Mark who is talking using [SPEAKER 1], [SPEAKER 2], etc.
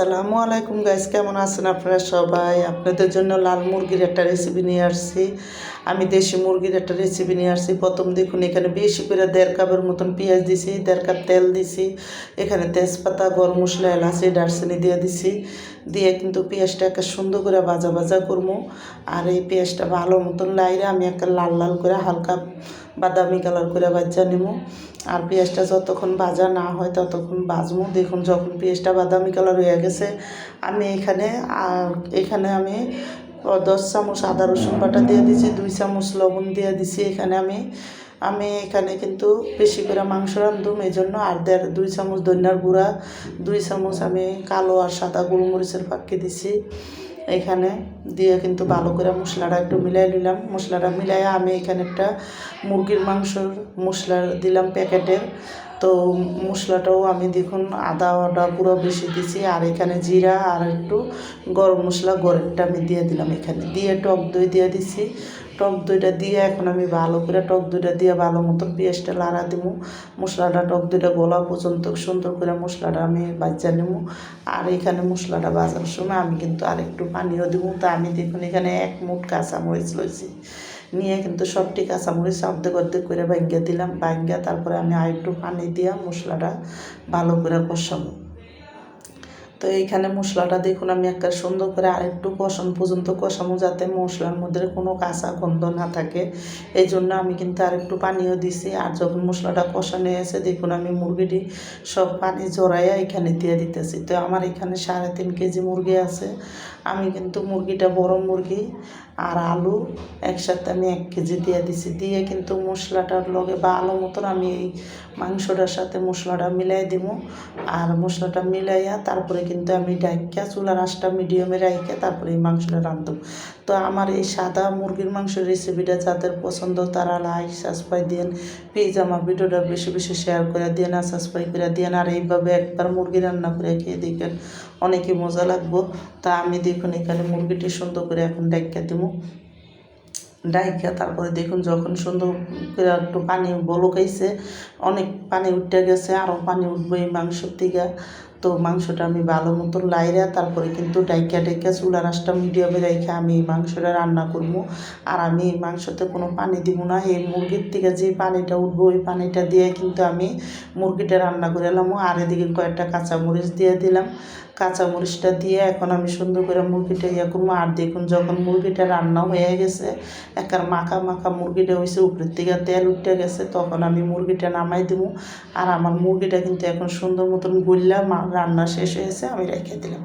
[SPEAKER 1] আসসালামু আলাইকুম গাইস কেমন আছেন আপনারা সবাই? আপনাদের জন্য লাল মুরগির একটা রেসিপি নিয়ে আসছি। আমি দেশি মুরগির একটা রেসিপি নিয়ে আসছি। প্রথম দেখুন, এখানে বেশি করে দেড় কাপের মতন পেঁয়াজ দিছি, দেড় কাপ তেল দিছি, এখানে তেজপাতা, গরম মশলা, এলাচি, দারচিনি দিয়ে দিছি। দিয়ে কিন্তু পেঁয়াজটা একটা সুন্দর করে ভাজা ভাজা করব। আর এই পেঁয়াজটা ভালো মতন লাইরে আমি একটা লাল লাল করে হালকা বাদামি কালার করে ভাজা নেব। আর পেঁয়াজটা যতক্ষণ ভাজা না হয় ততক্ষণ ভাজবো। দেখুন, যখন পেঁয়াজটা বাদামি কালার হয়ে গেছে আমি এখানে এখানে আমি দশ চামচ আদা রসুন বাটা দিয়ে দিছি দুই চামচ লবণ দিয়ে দিছি এখানে আমি। আমি এখানে কিন্তু বেশি করে মাংস রান্ধুম এই জন্য আর দেড়, দুই চামচ ধনিয়ার গুঁড়া, দুই চামচ আমি কালো আর সাদা গোলমরিচের পাক্কি দিছি এখানে দিয়ে কিন্তু ভালো করে মশলাটা একটু মিলাই নিলাম। মশলাটা মিলাই আমি এখানে একটা মুরগির মাংসর মশলা দিলাম প্যাকেটের। তো মশলাটাও আমি দেখুন আদা আদা পুরো বেশি দিছি আর এখানে জিরা আর একটু গরম মশলা গরেরটা আমি দিয়ে দিলাম এখানে। দিয়ে টক দই দিয়ে দিছি। টক দইটা দিয়ে এখন আমি ভালো করে টক দইটা দিয়ে ভালো মতো পেঁয়াজটা লাড়া দিব। মশলাটা, টক দইটা গলা পর্যন্ত সুন্দর করে মশলাটা আমি বাজ্যা নেব। আর এখানে মশলাটা বাজার সময় আমি কিন্তু আর একটু পানিও দেবো। তা আমি দেখুন এখানে এক মুঠ কাঁচামরিচ লইছি। নিয়ে কিন্তু সব সবটি কাঁচামরিচ অর্ধেক অর্ধেক করে ভাঙ্গিয়া দিলাম। ভাঙ্গিয়া তারপরে আমি আরেকটু পানি দিয়া মশলাটা ভালো করে কষাবো। তো এইখানে মশলাটা দেখুন, আমি একটা সুন্দর করে আরেকটু কষান পর্যন্ত কষামো যাতে মশলার মধ্যে কোনো কাঁচা গন্ধ না থাকে। এই জন্য আমি কিন্তু আরেকটু পানিও দিছি। আর যখন মশলাটা কষানো এসে দেখুন আমি মুরগিটি সব পানি জড়াইয়া এখানে দিয়ে দিতেছি। তো আমার এখানে সাড়ে তিন কেজি মুরগি আছে। আমি কিন্তু মুরগিটা বড় মুরগি। আর আলু একসাথে আমি এক কেজি দিয়ে দিছি। দিয়ে কিন্তু মশলাটার লগে বা আলু মতন আমি এই মাংসটার সাথে মশলাটা মিলাই দিব। আর মশলাটা মিলাইয়া তারপরে কিন্তু আমি ডাইকা চুলার আঁচটা মিডিয়ামে রাইখে তারপরে এই মাংসটা রাঁধব তো আমার এই সাদা মুরগির মাংসের রেসিপিটা যাদের পছন্দ তারা লাইক সাবস্ক্রাইব দিন প্লিজ আমার ভিডিওটা বেশি বেশি শেয়ার করে দিন আর সাবস্ক্রাইব করে দিন আর এইভাবে একবার মুরগি রান্না করে খেয়ে দেখেন অনেকই মজা লাগবো। তা আমি দেখুন এখানে মুরগিটি সুন্দর করে এখন ডাইকা দিব ডাইকা তারপরে দেখুন যখন সুন্দর করে একটু পানি বলকাইছে অনেক পানি উঠে গেছে আরও পানি উঠবো এই মাংসর থেকে তো মাংসটা আমি ভালো মতন লাইরা তারপরে কিন্তু ডাইকা ডাইকা চুলার আঁচটা মিডিয়ামে রেখে আমি এই মাংসটা রান্না করব। আর আমি এই মাংসতে কোনো পানি দিব না। এই মুরগির থেকে যে পানিটা উঠবো, ওই পানিটা দিয়ে কিন্তু আমি মুরগিটা রান্না করে এলাম আর এদিকে কয়েকটা কাঁচামরিচ দিয়ে দিলাম। কাঁচামরিচটা দিয়ে এখন আমি সুন্দর করে মুরগিটা ইয়ে করব। আর দেখুন যখন মুরগিটা রান্না হয়ে গেছে, একার মাখা মাখা মুরগিটা হয়েছে উপরের থেকে তেল উঠে গেছে, তখন আমি মুরগিটা নামাই দেবো। আর আমার মুরগিটা কিন্তু এখন সুন্দর মতন গুললাম রান্না শেষ হয়েছে আমি রেখে দিলাম